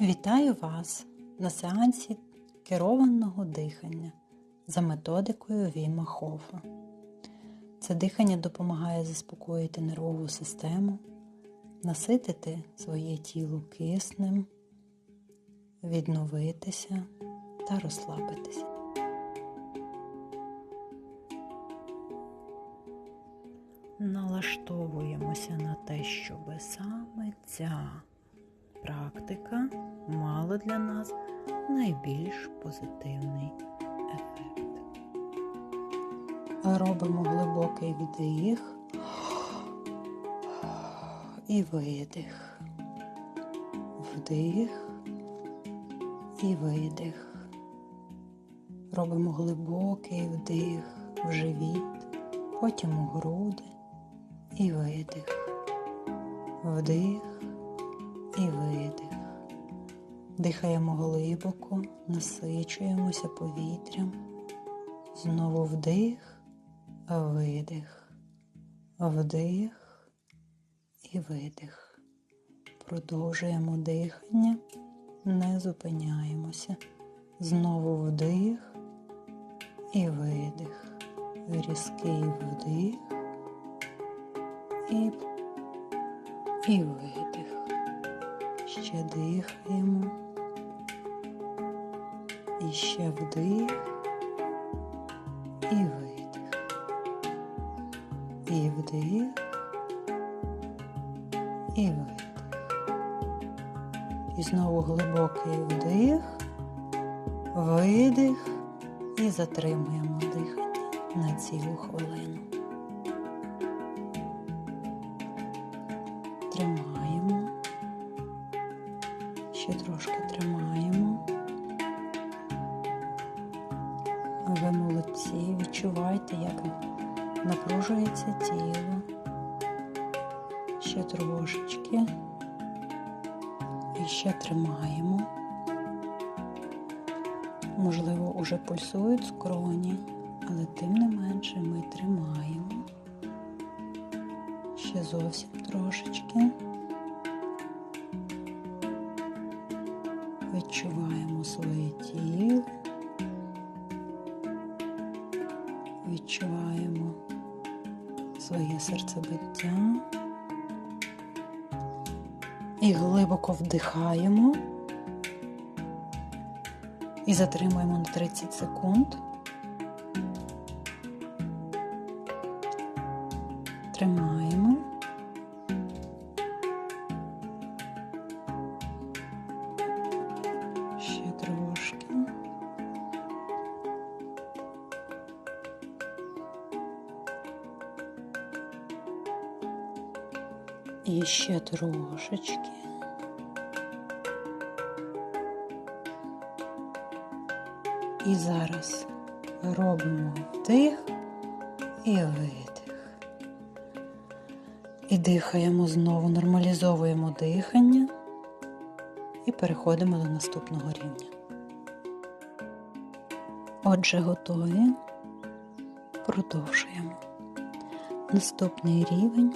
Вітаю вас на сеансі керованого дихання за методикою Віма Хофа. Це дихання допомагає заспокоїти нервову систему, наситити своє тіло киснем, відновитися та розслабитися. Налаштовуємося на те, щоб саме ця практика мала для нас найбільш позитивний ефект. Робимо глибокий вдих і видих. Вдих і видих. Робимо глибокий вдих в живіт, потім у груди і видих. Вдих і видих. Дихаємо глибоко, насичуємося повітрям. Знову вдих, видих, вдих і видих. Продовжуємо дихання, не зупиняємося. Знову вдих і видих. Різкий вдих і, і видих ще дихаємо. І ще вдих і видих. І вдих і видих. І знову глибокий вдих, видих і затримуємо дихання на цілу хвилину. Тримаємо ще трошки тримаємо. Ви молодці, відчувайте, як напружується тіло. Ще трошечки. І ще тримаємо. Можливо, уже пульсують скроні, але тим не менше ми тримаємо. Ще зовсім трошечки. Відчуваємо своє серцебиття і глибоко вдихаємо і затримуємо на 30 секунд. І трошечки. І зараз робимо вдих і видих. І дихаємо знову, нормалізовуємо дихання і переходимо до наступного рівня. Отже, готові. Продовжуємо. Наступний рівень.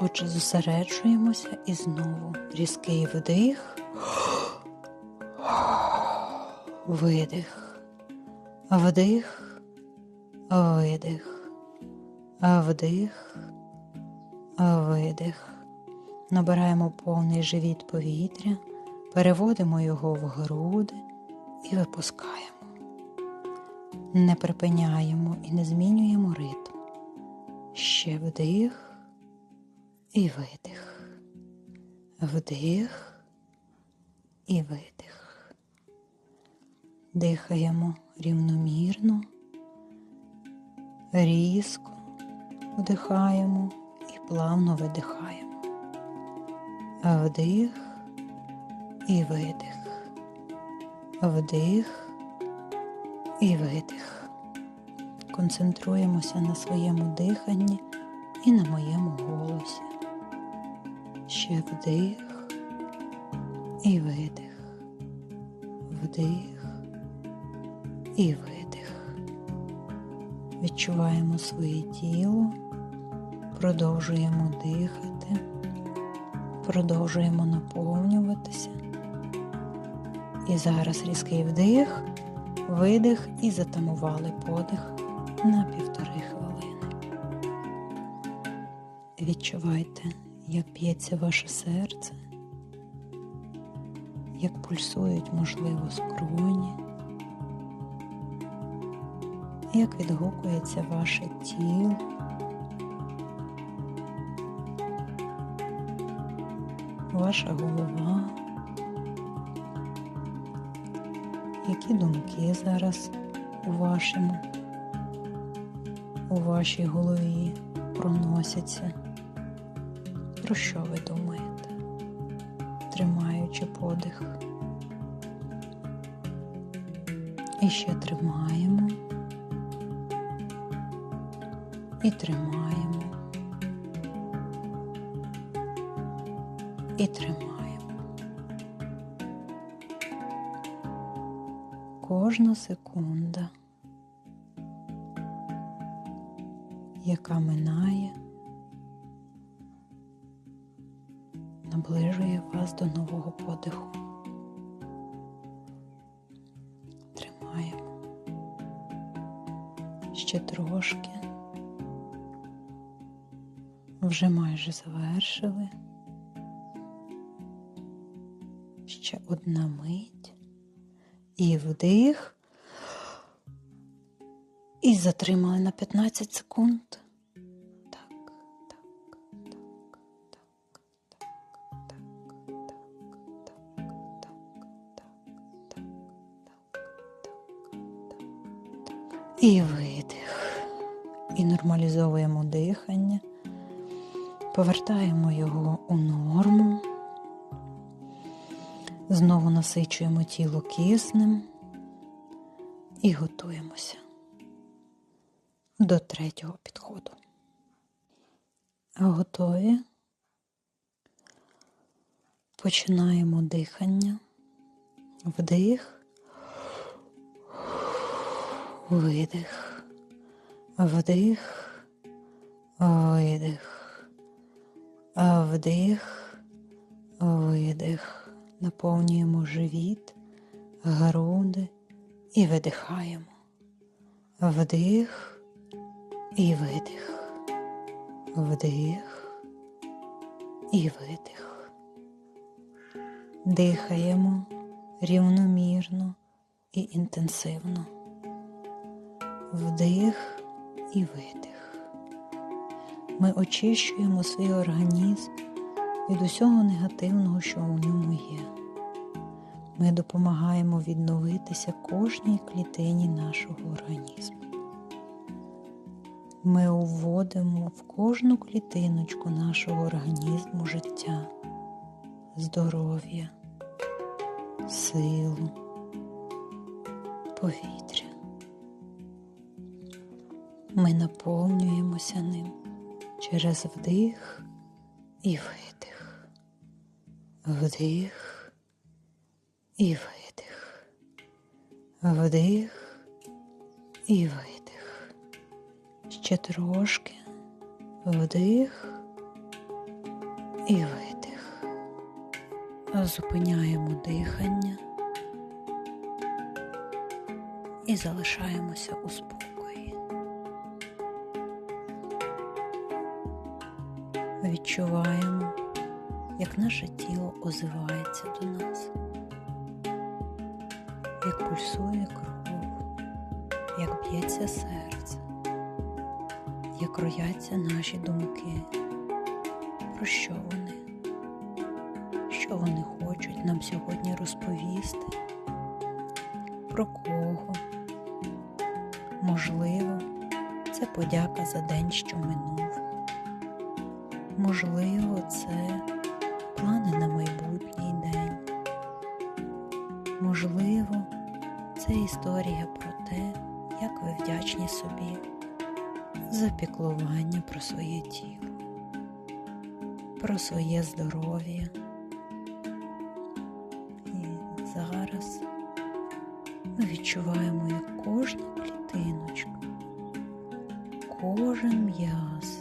Отже, зосереджуємося і знову різкий вдих, видих, вдих, видих, вдих, видих. Набираємо повний живіт повітря, переводимо його в груди і випускаємо. Не припиняємо і не змінюємо ритм. Ще вдих і видих. Вдих і видих. Дихаємо рівномірно, різко вдихаємо і плавно видихаємо. Вдих і видих. Вдих і видих. Концентруємося на своєму диханні і на моєму голосі. Ще вдих і видих. Вдих і видих. Відчуваємо своє тіло, продовжуємо дихати, продовжуємо наповнюватися І зараз різкий вдих, видих і затамували подих на півтори хвилини. Відчувайте, як б'ється ваше серце, як пульсують, можливо, скроні, як відгукується ваше тіло. Ваша голова, які думки зараз у вашому, у вашій голові проносяться? Про що ви думаєте, тримаючи подих? І ще тримаємо. І тримаємо. І тримаємо. Кожна секунда, яка минає, наближує вас до нового подиху. Тримаємо ще трошки. Вже майже завершили. Ще одна мить і вдих. І затримали на 15 секунд. І видих. І нормалізовуємо дихання. Повертаємо його у норму. Знову насичуємо тіло киснем і готуємося до третього підходу. Готові. Починаємо дихання, вдих, видих, вдих, видих, вдих, видих наповнюємо живіт, груди і видихаємо. Вдих і видих, вдих і видих. Дихаємо рівномірно і інтенсивно. Вдих і видих. Ми очищуємо свій організм від усього негативного, що у ньому є. Ми допомагаємо відновитися кожній клітині нашого організму. Ми уводимо в кожну клітиночку нашого організму життя, здоров'я, силу, повітря. Ми наповнюємося ним через вдих і видих вдих і видих, вдих і видих. Ще трошки вдих і видих. Зупиняємо дихання і залишаємося у спокої. Відчуваємо як наше тіло озивається до нас, як пульсує кров, як б'ється серце, як рояться наші думки, про що вони, що вони хочуть нам сьогодні розповісти, про кого. Можливо, це подяка за день, що минув. Можливо, це плани на майбутній день. Можливо, це історія про те, як ви вдячні собі за піклування про своє тіло, про своє здоров'я. І зараз ми відчуваємо, як кожна клітиночка, кожен м'яз.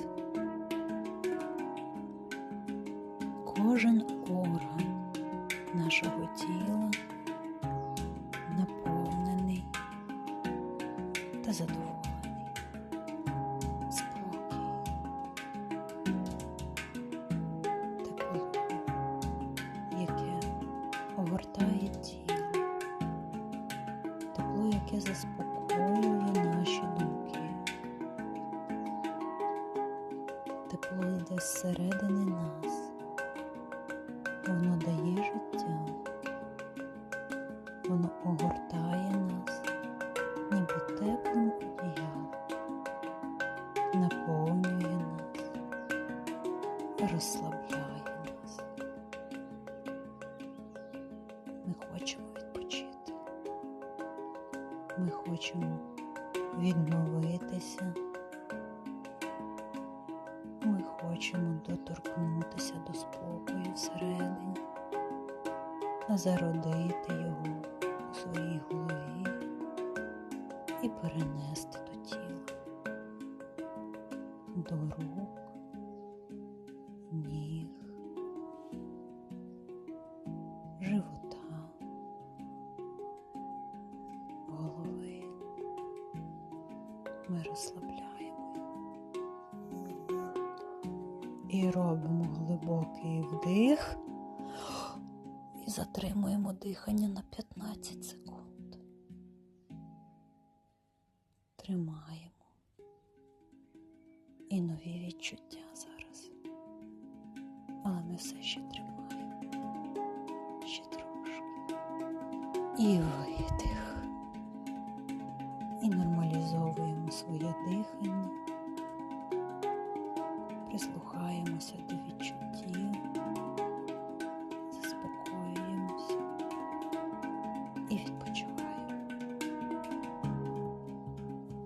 огортає тіло, тепло, яке заспокоює наші думки, тепло йде зсередини. Хочемо відновитися. Ми хочемо доторкнутися до спокою всередині, зародити його у своїй голові і перенести до тіла, до рук, Ми розслабляємо і робимо глибокий вдих і затримуємо дихання на 15 секунд. Тримаємо. І нові відчуття зараз. Але ми все ще тримаємо. Ще трошки. І видих. Своє дихання. Прислухаємося до відчуттів,